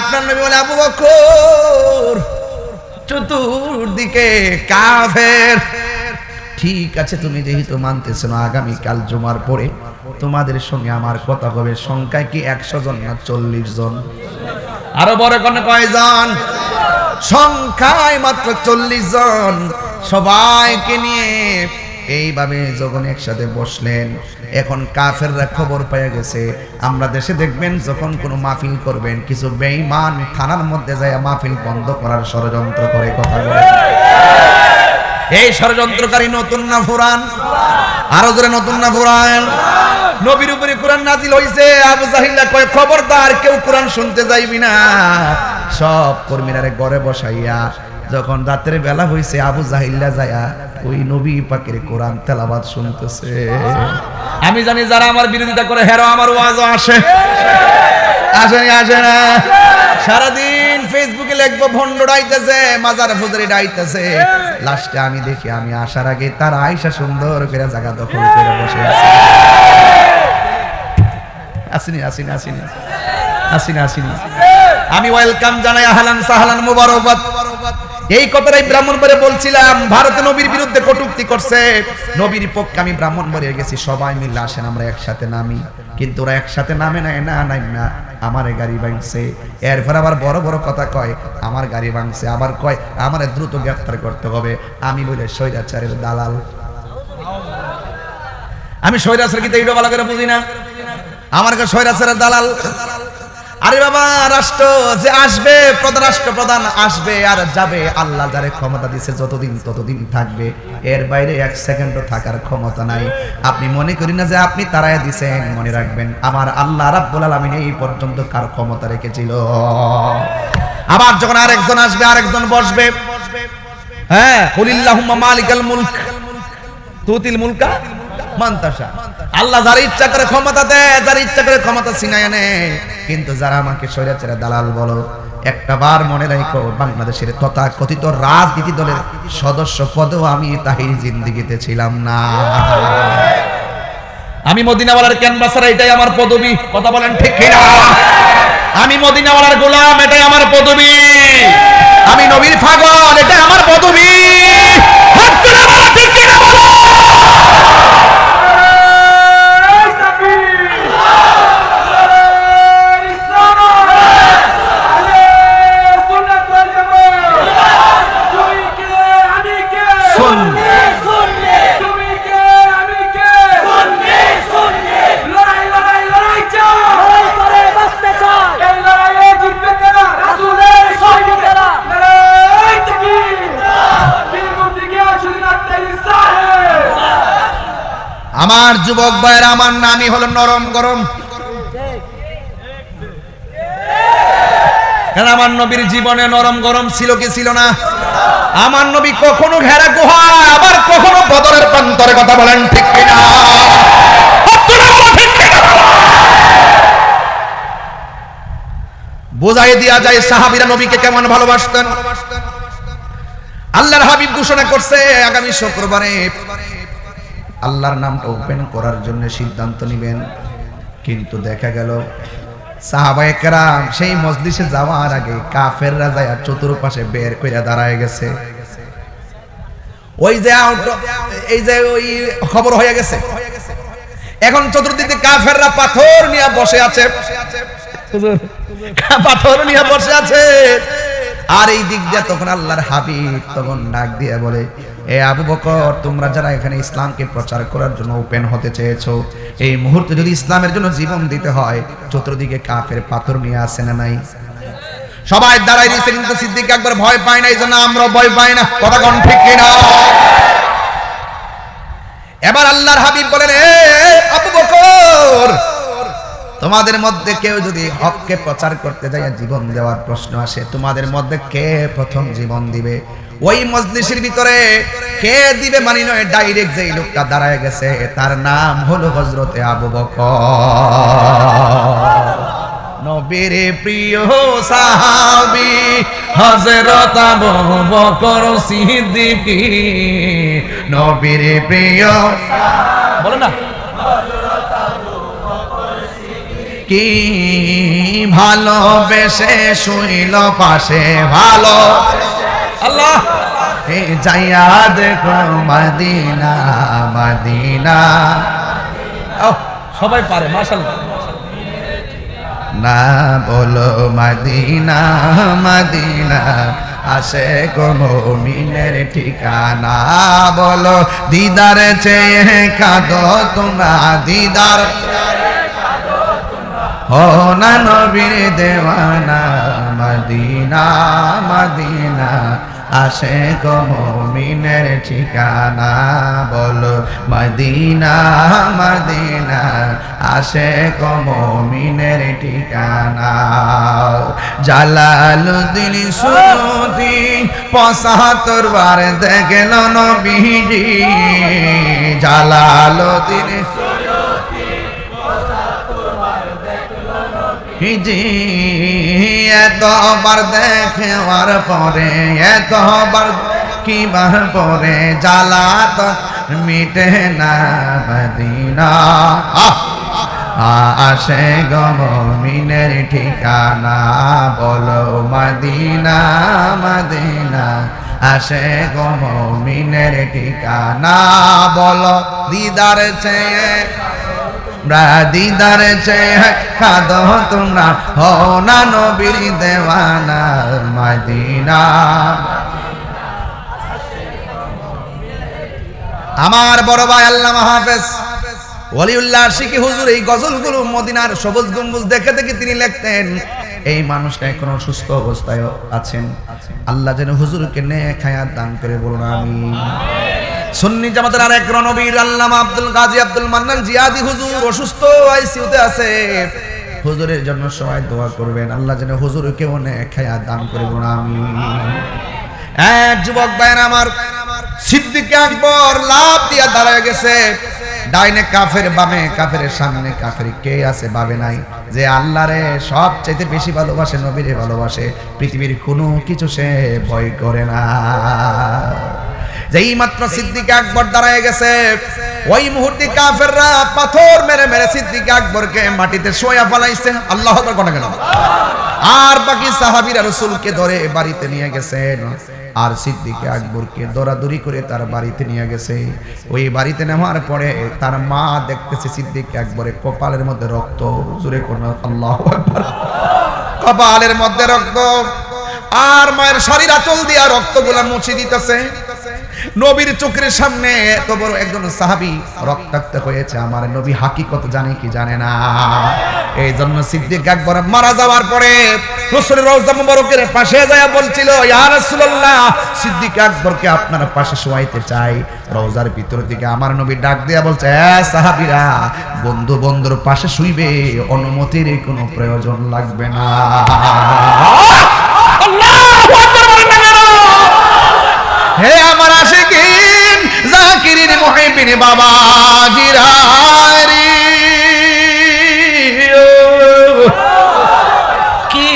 আপনার নবী বলে, আবু বকর, চতুর্দিকে কাফের। ঠিক আছে, তুমি যেহেতু মানতেছো না আগামী কাল জুমার পরে তোমাদের সঙ্গে আমার কথা হবে। সংখ্যায় কি একশো জন না চল্লিশ জন? আরও বড় কোন কয়জন সংখ্যায় মাত্র চল্লিশ জন। সবাইকে নিয়ে এইভাবে যখন একসাথে বসলেন, এখন কাফেররা খবর পেয়ে গেছে। আমরা দেশে দেখবেন যখন কোনো মাহফিল করবেন, কিছু বেঈমান থানার মধ্যে যায় মাহফিল বন্ধ করার ষড়যন্ত্র করে কথা বলে। এই ষড়যন্ত্রকারী নতুন না ফুরান? আরও জোরে নতুন না ফুরান? নবীর উপরে কোরআন নাজিল হইছে, আবু জাহিল্লা কয়, খবরদার, কেউ কোরআন শুনতে যাইবি না। সব কর্মীরা ঘরে বসাইয়া যখন রাতের বেলা হইছে, আবু জাহিল্লা যায়া ওই নবী পাকের কোরআন তেলাবাদ শুনতেছে। আমি জানি যারা আমার বিরোধিতা করে, হেরো আমার ওয়াজও আসে। আসেনি, আসে না। সারাদিন ফেসবুকে লিখব, ভণ্ড ডাইতেছে, মাজার ফুজারি ডাইতেছে। লাস্টে আমি দেখি, আমি আসার আগে তার আয়সা সুন্দর করে জায়গা দখল করে বসে আছে। আসিনি আসিনি আসিনি। আসিনি আসিনি। আমি ওয়েলকাম জানাই, আহলান সাহলান মুবারকবাদ। এই কথাটাই ব্রাহ্মণবাড়ে বলছিলাম, ভারত নবীর বিরুদ্ধে কটূক্তি করছে। নবীর পক্ষে আমি ব্রাহ্মণবাড়ি গেছি, সবাই মিলে আসেন, আমরা একসাথে নামি। কিন্তু ওরা একসাথে নামে না না, নাই, না, আমার গাড়ি ভাঙছে। এরপর আবার বড় বড় কথা কয়, আমার গাড়ি ভাঙছে, আবার কয়, আমার দ্রুত গ্রেফতার করতে হবে। আমি বলে স্বৈরাচারের দালাল। আমি স্বৈরাচার কিন্তু এইটা ভালো করে বুঝি না? আমার কাছে স্বৈরাচারের দালাল। আরে বাবা, রাষ্ট্র যে আসবে, প্রধান রাষ্ট্র প্রধান আসবে আর যাবে, আল্লাহ যারে ক্ষমতা দিছে, যতদিন ততদিন থাকবে। এর বাইরে এক সেকেন্ডও থাকার ক্ষমতা নাই। আপনি মনে করি না যে আপনি তারাই দিছেন? মনে রাখবেন, আমার আল্লাহ রাব্বুল আলামিন এই পর্যন্ত কার ক্ষমতা রেখেছিল? আবার যখন আরেকজন আসবে, আরেকজন বসবে। হ্যাঁ কুলিল্লাহুম্মা মালিকাল মুলক। তুতিল মুলকা? মান্তাসা। আল্লাহ যার ইচ্ছা করে ক্ষমতা দেয়, যার ইচ্ছা করে ক্ষমতা ছিনায় নেয় কিন্তু যারা আমাকে স্বৈরাচারে দালাল বলো, একটা বার মনে রাখো, বাংলাদেশের তথা কথিত রাজনীতি দলের সদস্য পদেও আমি তাহির জিন্দিগিতে ছিলাম না। আমি মদিনাওয়ালার ক্যানভাসার এটাই আমার পদবি। কথা বলেন ঠিক কিনা? আমি মদিনাওয়ালার গোলাম, এটাই আমার পদবি। আমি নবীর ফাগল এটাই আমার পদবি। ঠিক কিনা বলো? যুবক ভাইয়ের, আমার নামই হলো নরম গরম। আমার নবীর জীবনে নরম গরম ছিল কি ছিল না? আমার নবী কখনো ঘেরা গুহা, আবার কখনো বদরের প্রান্তরে কথা বলেন, ঠিক? বোঝাই দিয়া যায়, সাহাবীরা নবীকে কেমন ভালোবাসতেন? আল্লাহর হাবিব ঘোষণা করছে, আগামী শুক্রবারে আল্লাহর নামটা ওপেন করার জন্য সিদ্ধান্ত নেবেন। কিন্তু দেখা গেল, সাহাবায়ে সেই মজলিসে যাওয়ার আগে কাফেররা যায় চতুর্পাশে বের কইরা দাঁড়ায় গেছে। ওই যে এই যে ওই খবর হয়ে গেছে। এখন চতুর্দিকে কাফেররা পাথর নিয়ে বসে আছে। পাথর নিয়ে বসে আছে। আর এই দিক দিয়ে তখন আল্লাহর হাবিব তখন ডাক দিয়ে বলে এ আবু বকর, তোমরা যারা এখানে ইসলামকে প্রচার করার জন্য ওপেন হতে চেয়েছো, এই মুহূর্তে যদি ইসলামের জন্য জীবন দিতে হয়, চতুর্দিকে কাফের পাথর নিয়ে আসে না নাই? সবাই দাঁড়াই দিয়েছে কিন্তু সিদ্দিক একবার ভয় পায় না, এই জন্য আমরা ভয় পাই না। কথা কোন ঠিক কিনা? এবার আল্লাহর হাবিব বলেন এ, আবু বকর তোমাদের মধ্যে কেউ যদি হককে প্রচার করতে যায়, জীবন দেওয়ার প্রশ্ন আসে, তোমাদের মধ্যে কে প্রথম জীবন দিবে? ওই মজলিসের ভিতরে কে দিবে মানি নয় ডাইরেক্ট যেই লোকটা দাঁড়ায় গেছে, তার নাম হলো হজরতে আবু বকর। নবীর প্রিয় সাহাবি, হযরত আবু বকর সিদ্দিকী। নবীর প্রিয় বলো না। কি ভালোবেসে শুইল পাশে ভালো আল্লাহ। যাইয়া দেখো মদিনা মদিনা। সবাই পারে মাশাল্লাহ না বলো মদিনা মদিনা আসে কোনো মিনের ঠিকানা। বলো দিদার চেয়ে কাঁদো তোমরা দিদার। না নবীর দেওয়ানা, মদিনা মদিনা। আসে কোনো মিনের ঠিকানা, বলো মদিনা মদিনা। আসে কোনো মিনের ঠিকানা। জালালুদ্দিন সুরতি পঁচাত্তর বার দেখল নবীজি। জালালুদ্দিন জি এতবার দেখেওয়ার পরে, এতবার কিবার পরে জ্বালা তো মিটে না মদিনা। আসে গমিনের ঠিকানা, বলো মদিনা মদিনা। আসে গমিনের ঠিকানা, বলো দিদার চেয়ে দিদার চেয়ে খাদ তোমরা হো না নবীর দেওয়ানা মদিনা। আমার বড় ভাই আল্লাহ হাফেজ ওলিউল্লাহ শিখি হুজুর, এই গজলগুলো মদিনার সবুজ গম্বুজ দেখে দেখে তিনি লিখতেন, এই মানুষটা এখনও সুস্থ অবস্থায় আছেন। আল্লাহ যেন হুজুরকে নে খায়াত দান করে বলুন আমি সুন্নি জামাতের আরেক রণবীর আল্লামা আব্দুল গাজী আব্দুল মান্নান জিয়াদি হুজুর অসুস্থ আইসিইউতে আছে। হুজুরের জন্য সবাই দোয়া করবেন। আল্লাহ যেন হুজুরকে অনেক খায়াত দান করে বলুন আমি এক যুবক ভাইয়ের আমার সিদ্দিক আকবর লাভ দিয়া দাঁড়ায় গেছে। ডাইনে কাফের, বামে কাফের, সামনে কাফের। কে আছে বাবে নাই? যে আল্লাহরে সব চাইতে বেশি ভালোবাসে, নবীরে ভালোবাসে। পৃথিবীর কোনো কিছু সে ভয় করে না। যেই মাত্র সিদ্দিক আকবর দাঁড়ায় গেছে, ওই মুহূর্তে কাফেররা পাথর মেরে মেরে সিদ্দিক আকবরকে মাটিতে শোয়া ফলাইছে। আল্লাহ কোনা? গেল আর বাকি সাহাবিরা রসুলকে ধরে বাড়িতে নিয়ে গেছেন। আর সিদ্দিকে আকবরকে দৌড়াদৌড়ি করে তার বাড়িতে নিয়ে গেছে। ওই বাড়িতে নেওয়ার পরে তার মা দেখতেছে সিদ্দিক আকবরের কপালের মধ্যে রক্ত। জুড়ে কোন আল্লাহ। কপালের মধ্যে রক্ত। আর মায়ের শরীর আচল দিয়া রক্তগুলা মুছে দিতেছে। নবীর চোখের সামনে এত বড় একজন সাহাবী রক্তাক্ত হয়েছে। আমার নবী হাকিকত জানে কি জানে না। এই জন্য সিদ্দিক আকবর মারা যাওয়ার পরে রসুলের রওজা মুবারকের পাশে যায় বলছিল, ইয়া রাসূলুল্লাহ, সিদ্দিক আকবরকে আপনার পাশে শোয়াইতে চাই। রওজার ভিতর থেকে আমার নবী ডাক দেয়া বলছে, এ সাহাবীরা, বন্ধু বন্ধুর পাশে শুইবে, অনুমতির কোনো প্রয়োজন লাগবে না। জাকিরিন বাবা জিরারি কি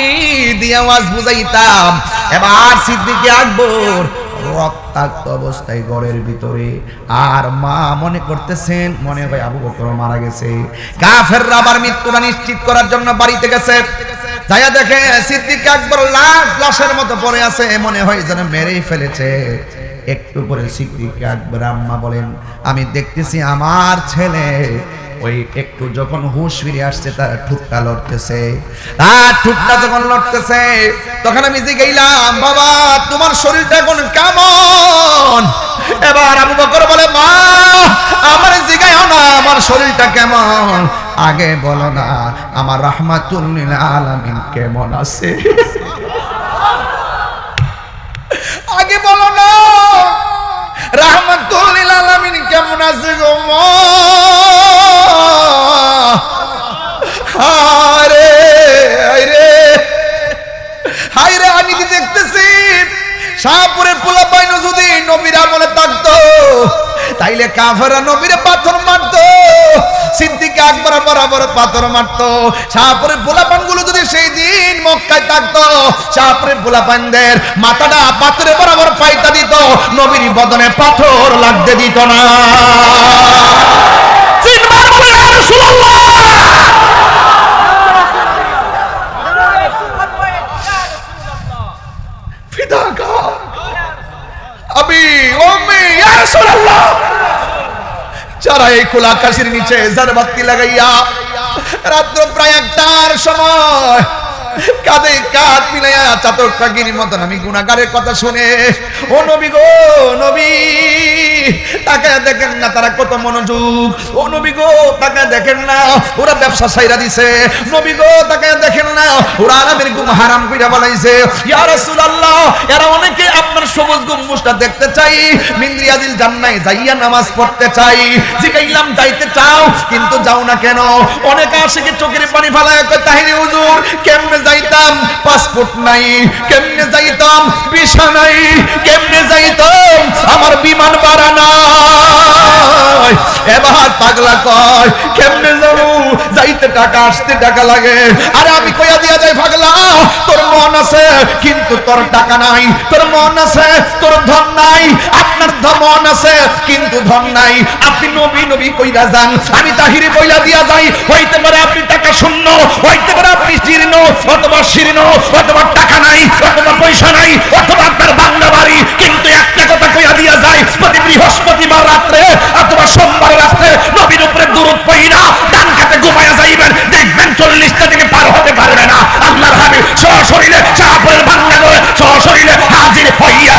দিয়ে আওয়াজ বুঝাইতাম? এবার সিদ্দিকে আকবর রক্তাক্ত অবস্থায় ঘরের ভিতরে। আর মা মনে করতেছেন, মনে হয় আবু বকর মারা গেছে। কাফেররা আবার মৃত্যুটা নিশ্চিত করার জন্য বাড়িতে গেছে। যাইয়া দেখে সিদ্দিক আকবর লাশ, লাশের মতো পড়ে আছে, মনে হয় যেন মেরেই ফেলেছে। একটু পরে সিদ্দিক আকবর আম্মা বলেন, আমি দেখতেছি আমার ছেলে। ওই একটু যখন হুঁশ ফিরে আসছে, তার ঠুটটা লড়তেছে। তার ঠুটটা যখন লড়তেছে, তখন আমি জিগাইলাম, বাবা, তোমার শরীরটা এখন কেমন? এবার আবু বকর বলে, মা, আমার জিগাইও না, আমার শরীরটা কেমন? আগে বলো না, আমার রাহমাতুল্লিল আলামিন কেমন আছে? আগে বলো রাহমাতুল্লিল আলামিন, কেমন আছে গো হারে হায়রে হায়রে আমি কি দেখতেছি? শাহপুরের পোলা পাইন যদি নবীর আমলে থাকতো, তাইলে কাফেরা নবীরে পাথর মারতো, সিদ্দিক আকবর বরাবর পাথর মারতো শাহপুরের পোলাপানগুলো যদি সেই দিন মক্কায় থাকতো চাপড়ে ভোলা পান্দের মাথাটা পাথরে বরাবর পাইতা দিত নবীর বদনে পাথর লাগতে দিত না। যারা এই খোলা কাশির নিচে জারবাতি লাগাইয়া রাত্র প্রায় একটার সময় কাঁধে কাঁধ মিলাইয়া চাতক পাখির মতন আমি গুণাগারের কথা শুনে, ও নবী গো, নবী তাকে দেখেন না তারা কত মনোযোগ। ও নবী গো তাকে দেখেন না, ওরা ব্যবসা সাইরা দিছে। নবী গো তাকে দেখেন না, ওরা আরামের ঘুম হারাম কইরা ইয়া এরা অনেকে আপনার সবুজ গম্বুজটা দেখতে চাই যাইয়া নামাজ পড়তে চাই। জিগাইলাম, যাইতে চাও, কিন্তু যাও না কেন? অনেক আশিকে চোখের পানি ফালায় কয় তাহিরি হুজুর, কেমনে যাইতাম? পাসপোর্ট নাই। কেমনে যাইতাম? ভিসা নাই। কেমনে যাইতাম? আমার বিমান ভাড়া নাই। এবার পাগলা কয়, কেমনে যাব? যাইতে টাকা, আসতে টাকা লাগে। আরে আমি কইয়া দিয়া যাই পাগলা, তোর মন আছে, কিন্তু তোর টাকা নাই। তোর মন আছে, তোর ধন নাই। আপনার ধ- মন আছে, কিন্তু ধন নাই। আপনি নবী নবী কইরা যান। আমি তাহিরি কইলা দিয়া যাই। হইতে পারে আপনি টাকা শূন্য। হইতে পারে আপনি জীর্ণ। অথবা শীর্ণ অথবা টাকা নাই, অথবা পয়সা নাই, অথবা আপনার বাংলা বাড়ি, কিন্তু একটা কথা কইয়া দিয়া যায়, প্রতি বৃহস্পতিবার রাত্রে, অথবা সোমবার রাত্রে, নবীর উপরে দূরত পইরা ডান খাতে ঘুমায়া যাইবেন, দেখবেন চল্লিশটা থেকে পার হতে পারবে না। আল্লাহর হাবিব সশরীরে চাপের বাংলা করে সশরীরে হাজির হইয়া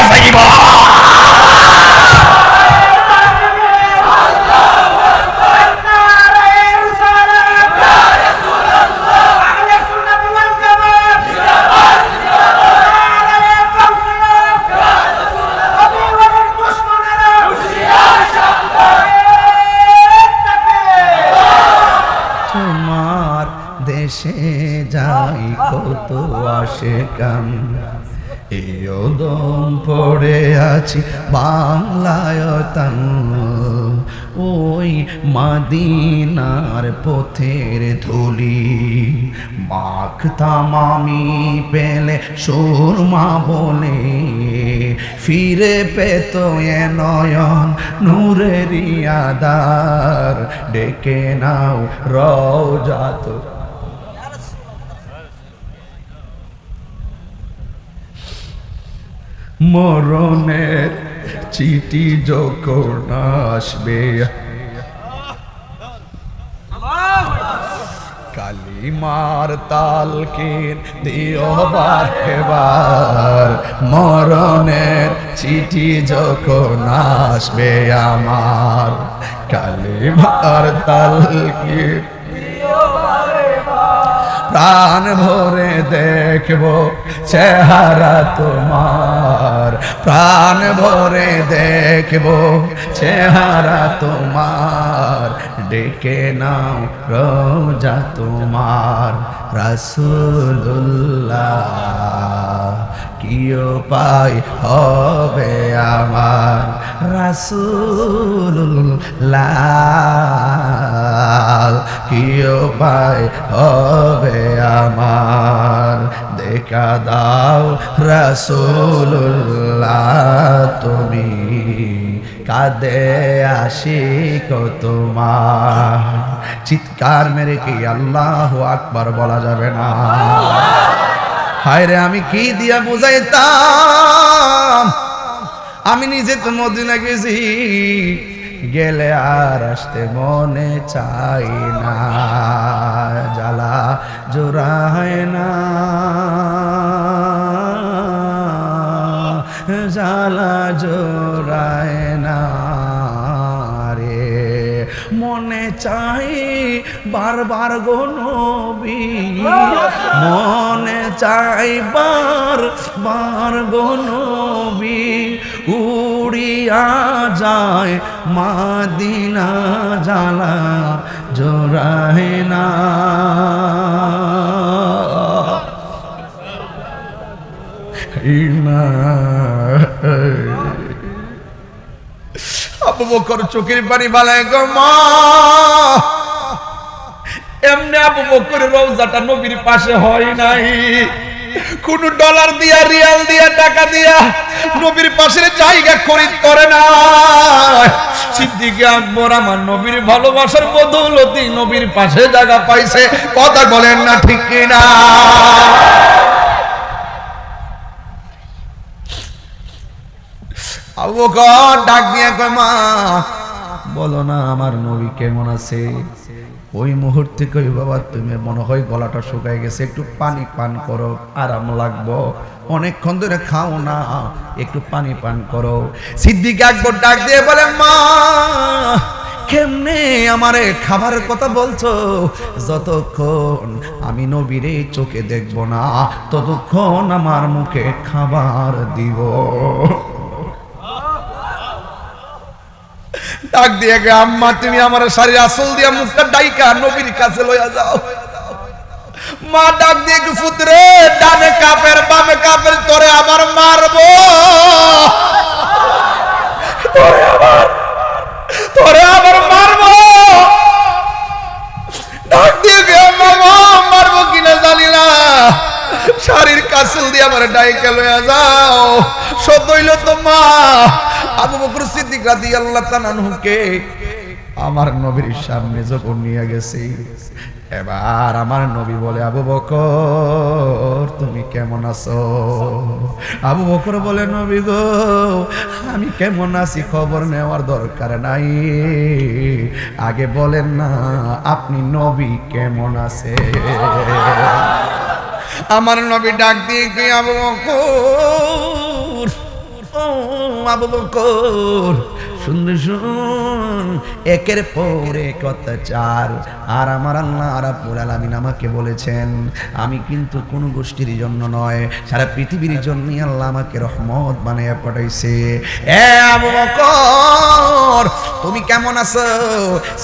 আসে কাম দম পড়ে আছি বাংলায়তান ওই মাদিনার পথের ধুলি। মাখতাম আমি পেলে সুরমা বলে। ফিরে পেত এ নয়ন নূরের আদার ডেকে নাও রওজাত মরণের চিঠি যখন আসবে। কালিমার তালকে দিও বারবার। মরণের চিঠি যখন আসবে আমার, কালিমার তালকে প্রাণ ভরে দেখব চেহারা তোমার। প্রাণ ভরে দেখব চেহারা তোমার। ডেকে নাও রোজা তোমার। রাসুল্লাহ কি পাই হবে আমার? রাসুল্লাহ কি পাই হবে আমার। দেখা দাও রাসুল্লাহ তুমি কাদে আসি তোমার। চিৎকার মেরে কি আল্লাহ আকবার বলা যাবে না? হায় রে আমি কি দিয়া বুঝাইতাম? আমি নিজে তো মদিনা গেছি। গেলে আর আসতে মনে চাই না। জ্বালা জোড়ায় না। জ্বালা জোড়ায় না রে। মনে চাই বারবার গো নবী। মনে চাই বার বার গো নবী। উড়িয়া যায় মাদিনা জ্বালা জোড়ায় না। আবু বকর চোখের পানি বালায় গো মা। এমনি আবু বকরের রওজাটা নবীর পাশে হয় নাই। কোন ডলার দিয়া, রিয়াল দিয়া, টাকা দিয়া নবীর জায়গা করে না। সিদ্দিকে আকবর আমার নবীর ভালোবাসার বদৌলতি নবীর পাশে জায়গা পাইছে। কথা বলেন না ঠিক কিনা? ডাক দিয়ে কয়, মা, বলো না, আমার নবী কেমন আছে? ওই মুহূর্তে কই, বাবা, তুমি মনে হয় গলাটা শুকায় গেছে। একটু পানি পান করো, আরাম লাগবো। অনেকক্ষণ ধরে খাও না, একটু পানি পান করো। সিদ্দিক একবার ডাক দিয়ে বলে, মা, কেমনে আমারে খাবারের কথা বলছো? যতক্ষণ আমি নবীরে চোখে দেখব না, ততক্ষণ আমার মুখে খাবার দিব। ডাক দিয়ে গে আম্মা তুমি আমার শাড়ির আসল দিয়া মুখটা ডাইকা নবীর কাছে লইয়া যাও। মা ডাক দিয়ে কি ফুতরে ডানে কাপের বামে কাপের তোরে আবার মারবো। তোরে আবার তোরে আবার মারবো। ডাক দিয়ে গে আম্মা মা, মারবো কিনা জানি না। শাড়ির কাসল দিয়ে আমার ডাইকা লইয়া যাও। সত্য হইল তো মা আবু বকর সিদ্দিক রাদিয়াল্লাহু তাআলা আনহুকে আমার নবীর সামনে যখন নিয়ে গেছে। এবার আমার নবী বলে, আবু বকর, তুমি কেমন আছো? আবু বকর বলে, নবী গো, আমি কেমন আছি? খবর নেওয়ার দরকার নাই। আগে বলেন না, আপনি নবী কেমন আছে? আমার নবী ডাক দিয়ে কি আবু বকর আবু বকর শুন। একের পর অত্যাচার। আর আমার আল্লাহ আমাকে বলেছেন, আমি কিন্তু কোন গোষ্ঠীর জন্য নয়, সারা পৃথিবীর জন্যই আল্লাহ আমাকে রহমত বানিয়ে পাঠাইছে। তুমি কেমন আছো?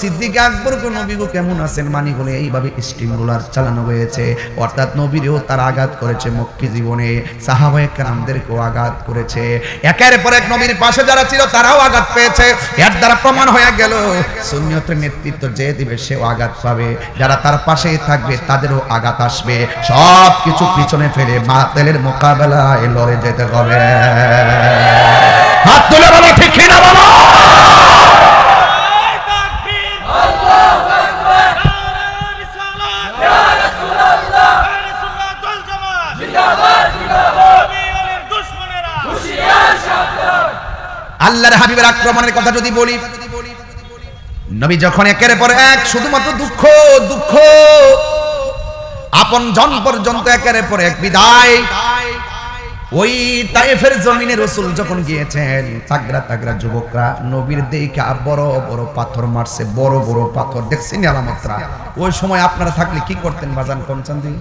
সিদ্দিক আকবর গো নবী গো কেমন আছেন? মানি বলে এইভাবে স্টিম রোলার চালানো হয়েছে। অর্থাৎ নবীরেও তার আঘাত করেছে মক্কি জীবনে। সাহাবায়ে কেরামদেরকেও আঘাত করেছে। একের পর এক নবীর পাশে যারা ছিল, তারাও আঘাত পেয়েছে। এর দ্বারা প্রমাণ হয়ে গেল, সুন্নিয়তের নেতৃত্ব যে দিবে সেও আঘাত পাবে। যারা তার পাশেই থাকবে, তাদেরও আঘাত আসবে। সব কিছু পিছনে ফেলে বাতিলের মোকাবেলায় লড়ে যেতে হবে। হাত তুলে বলো, ঠিক কিনা বলো? আল্লাহর হাবিবের আক্রমণের কথা যদি বলি, নবী যখন একের পর এক শুধুমাত্র দুঃখ দুঃখ, আপন জন পর্যন্ত একের পর এক বিদায়, ওই তাইফের জমিনে রসুল যখন গিয়েছেন তাগরা তাগরা যুবকরা নবীর দেখা বড় বড় পাথর মারছে, বড় বড় পাথর, দেখছেন আলামতরা? ওই সময় আপনারা থাকলে কি করতেন বাজান কনচান্দি?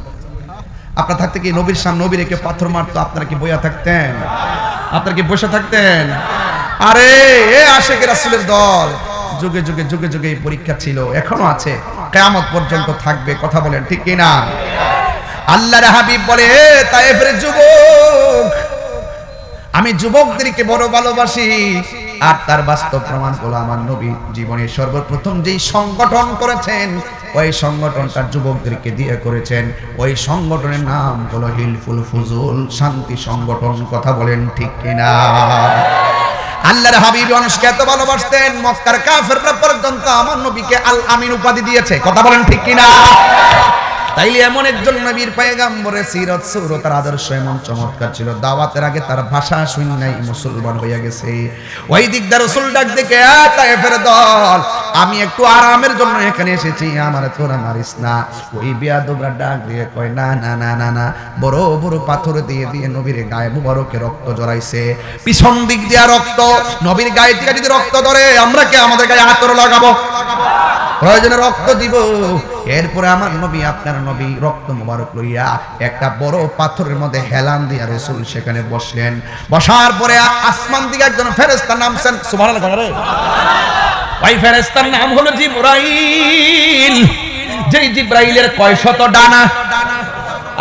আপনারা থাকতে কি নবীর সামনে নবীর একে পাথর মারতো, আপনারা কি বইয়া থাকতেন? আপনারা কি বসে থাকতেন? আরে, এ আশেখ রাসুলের দল। যুগে যুগে যুগে যুগে এই পরীক্ষা ছিল, এখনও আছে। কেয়ামত পর্যন্ত থাকবে, কথা বলেন, ঠিক কিনা? আল্লাহর হাবিব বলে, "এ তায়েফের যুবক, আমি যুবকদেরকে বড় ভালোবাসি। আর তার বাস্তব প্রমাণ হলো আমার নবী জীবনে সর্বপ্রথম যেই সংগঠন করেছেন, ওই সংগঠনটা যুবকদেরকে দিয়ে করেছেন। ওই সংগঠনের নাম হলো হিলফুল ফুজুল শান্তি সংগঠন, কথা বলেন, ঠিক কিনা? আল্লাহর হাবিব মানুষকে এত ভালোবাসতেন, মক্কার কাফেররা পর্যন্ত আমার নবীকে আল আমিন উপাধি দিয়েছে। কথা বলেন ঠিক কিনা? তাইলে এমন একজন নবীর পায়গাম্বরের সিরত সৌরতার আদর্শ এমন চমৎকার ছিল। দাওয়াতের আগে তার ভাষা শুনি নাই মুসলমান হইয়া গেছে। ওই দিক দা রসুল ডাক দেখে তাইফের দল, আমি একটু আরামের জন্য এখানে এসেছি, আমার তোরা মারিস না ওই বিয়াদবরা ডাক দিয়ে কয়, না না না না না, বড় বড় পাথর দিয়ে দিয়ে নবীর গায়ে মুবারকে রক্ত জড়াইছে। পিছন দিক দিয়া রক্ত, নবীর গায়ে থেকে যদি রক্ত ধরে, আমরা কে আমাদের গায়ে আতর লাগাবো? প্রয়োজনে রক্ত দিব। এরপরে আমার নবী, আপনার নবী রক্ত মোবারক লইয়া একটা বড় পাথরের মধ্যে হেলান দিয়া রসুল সেখানে বসলেন। বসার পরে আসমান দিকে একজন ফেরেস্তা নামছেন সুবহানাল্লাহ রে। ওই ফেরেস্তার নাম হলো জিব্রাইল। যেই জিব্রাইলের কয় শত ডানা?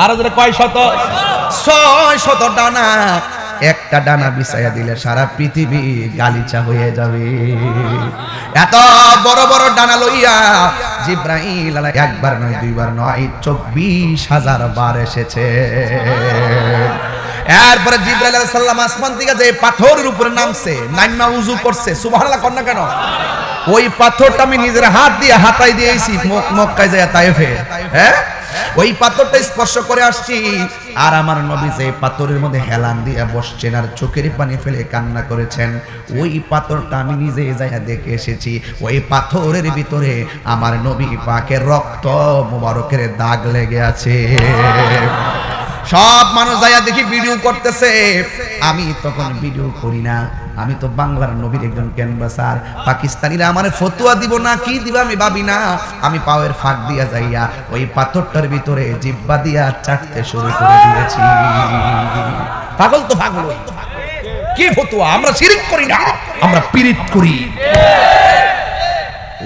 আর কয় শত? ছয় শত ডানা। একটা ডানা বিছাইয়া দিলে সারা পৃথিবী গালিচা হয়ে যাবে। এত বড় বড় ডানা লইয়া জিব্রাইল একবার নয়, দুইবার নয়, চব্বিশ হাজার বার এসেছে। এরপরে জিব্রাইল আলাইহিস সালাম আসমান থেকে যে পাথরের উপরে নামছে, নাইমা উজু করছে, সুবহানাল্লাহ কর না কেন? ওই পাথরটা আমি নিজের হাত দিয়ে হাতাই দিয়েছি মক্কায় যায় তাইফে। হ্যাঁ? ওই পাথরটা স্পর্শ করে আসছি। আর আমার নবী যে পাথরের মধ্যে হেলান দিয়ে বসছেন আর চোখের পানি ফেলে কান্না করেছেন, ওই পাথরটা আমি নিজে যাইয়া দেখে এসেছি। ওই পাথরের ভিতরে আমার নবী পাকের রক্ত মোবারকের দাগ লেগে আছে। সব মানুষ যাইয়া দেখি ভিডিও করতেছে। আমি তখন ভিডিও করি না। আমি তো বাংলার নবীর একজন ক্যানভাসার। পাকিস্তানিরা আমার ফতুয়া দিব না, কি দিব আমি ভাবি না। আমি পাওয়ের ফাঁক দিয়া যাইয়া ওই পাথরটার ভিতরে জিব্বা দিয়া চাটতে শুরু করে দিয়েছি। পাগল তো পাগল কি ফতুয়া? আমরা শিরিক করি না, আমরা পীড়িত করি।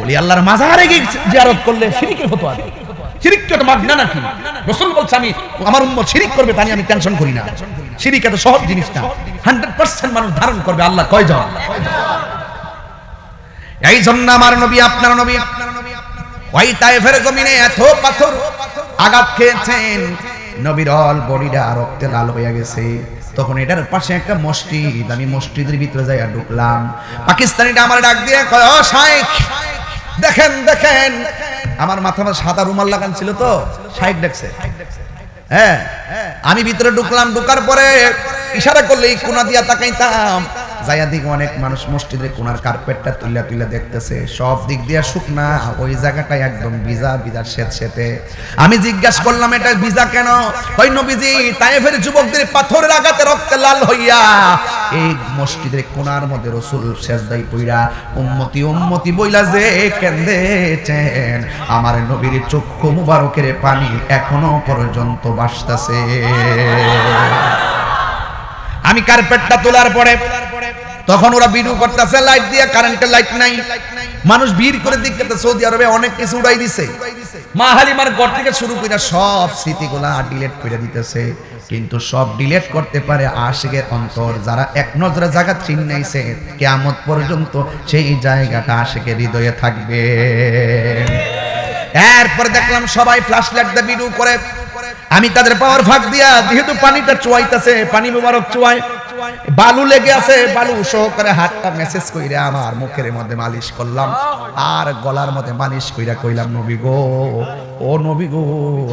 ওলি আল্লাহর মাজারে গিয়ে জিয়ারত করলে শিরিকের ফতোয়া দেয় শিরিকটা তো মাগনা নাকি? রসুল বলছে, আমি, আমার উম্মত শিরিক করবে তা আমি টেনশন করি না। শিরিক এত জিনিস না। হান্ড্রেড পার্সেন্ট মানুষ ধারণ করবে আল্লাহ কয় এই জন্য আমার নবী, আপনার নবী জমিনে এত পাথর আঘাত খেয়েছেন। নবীর অল বডিটা রক্তে লাল হয়ে গেছে। তখন এটার পাশে একটা মসজিদ, আমি মসজিদের ভিতরে যাই ঢুকলাম। পাকিস্তানিটা আমার ডাক দিয়ে কয় দেখেন দেখেন। আমার মাথা সাদা রুমাল লাগান ছিল তো, শাইখ ডাকছে হ্যাঁ আমি ভিতরে ঢুকলাম, ঢুকার পরে ইশারা করলে এই কোনা দিয়া তাকাইতাম। যাইয়া দিকে অনেক মানুষ মসজিদের কোনার কার্পেটটা তুলে তুলে দেখতেছে। সব দিক দিয়া শুকনা, ওই জায়গাটায় একদম ভিজা ভিজা সেত সেতে আমি জিজ্ঞাসা করলাম, এটা ভিজা কেন? হয়ন্য বিজি তাই ফের যুবকদের পাথরের আঘাতে রক্ত লাল হইয়া এই মসজিদের কোনার মধ্যে রসুল শেষদাই পইরা উম্মতি উম্মতি বইলা যে কেন্দেছেন, আমার নবীর চক্ষু মুবারকের পানি এখনও পর্যন্ত বাসতাছে। আমি কার্পেটটা তোলার পরে, তখন ওরা ভিডিও করতেছে, লাইট দিয়ে কারেন্টের লাইট নাই। মানুষ ভিড় করে দেখতে সৌদি আরবে অনেক কিছু উড়াই দিছে। মা হালিমার ঘর থেকে শুরু করে সব স্মৃতিগুলা ডিলেট করে দিতেছে। কিন্তু সব ডিলেট করতে পারে আশিকের অন্তর। যারা এক নজরে জায়গা চিন্নাইছে কেয়ামত পর্যন্ত সেই জায়গাটা আশিকের হৃদয়ে থাকবে। এরপর দেখলাম সবাই ফ্ল্যাশ লাইট দিয়ে ভিডিও করে। আমি তাদের পাওয়ার ফাঁক দিয়া, যেহেতু পানিটা চুয়াইতেছে, পানি মোবারক চুয়াই বালু লেগে আছে, বালু সহকারে হাতটা মেসেজ কইরা আমার মুখের মধ্যে মালিশ করলাম। আর গলার মধ্যে মালিশ কইরা কইলাম, নবী গো, ও নবী গো,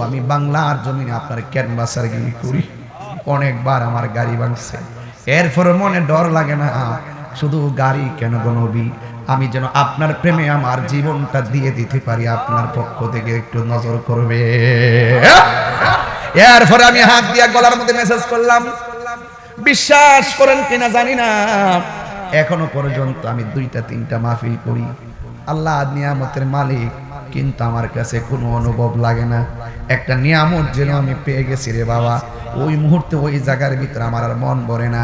আমি বাংলার জমিনে আপনার ক্যানভাসার গিরি করি। অনেকবার আমার গাড়ি ভাঙছে। এরপর মনে ডর লাগে না, শুধু গাড়ি কেন গো নবী? আমি যেন আপনার প্রেমে আমার জীবনটা দিয়ে দিতে পারি, আপনার পক্ষ থেকে একটু নজর করবে। এরপরে আমি হাত দিয়া গলার মধ্যে মেসেজ করলাম বিশ্বাস করেন কিনা জানি না। এখনও পর্যন্ত আমি দুইটা, তিনটা মাহফিল করি। আল্লাহ নিয়ামতের মালিক, কিন্তু আমার কাছে কোনো অনুভব লাগে না। একটা নিয়ামত যেন আমি পেয়ে গেছি রে বাবা। ওই মুহূর্তে ওই জায়গার ভিতরে আমার আর মন ভরে না।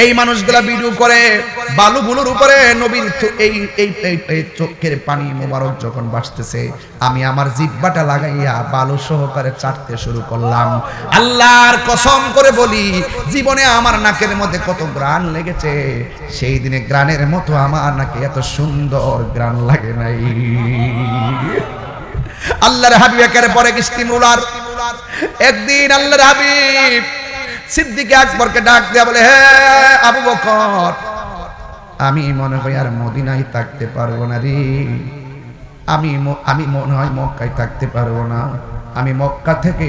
এই মানুষগুলা ভিডিও করে, বালুগুলোর উপরে নবীর এই এই চোখের পানি মোবারক যখন বাসতেছে, আমি আমার জিব্বাটা লাগাইয়া বালু সহকারে চাটতে শুরু করলাম। আল্লাহর কসম করে বলি, জীবনে আমার নাকের মধ্যে কত গ্রান লেগেছে, সেই দিনে গ্রানের মতো আমার নাকে এত সুন্দর গ্রান লাগে নাই। আল্লাহর হাবিব একের পরে কিস্তিমুলার একদিন আল্লাহর হাবিব সিদ্দিকে আকবরকে ডাক দেয়া বলে, হে আবু বকর, আমি মনে হয় আর মদিনায় থাকতে পারব না রে। আমি আমি মনে হয় মক্কায় থাকতে পারব না। আমি মক্কা থেকে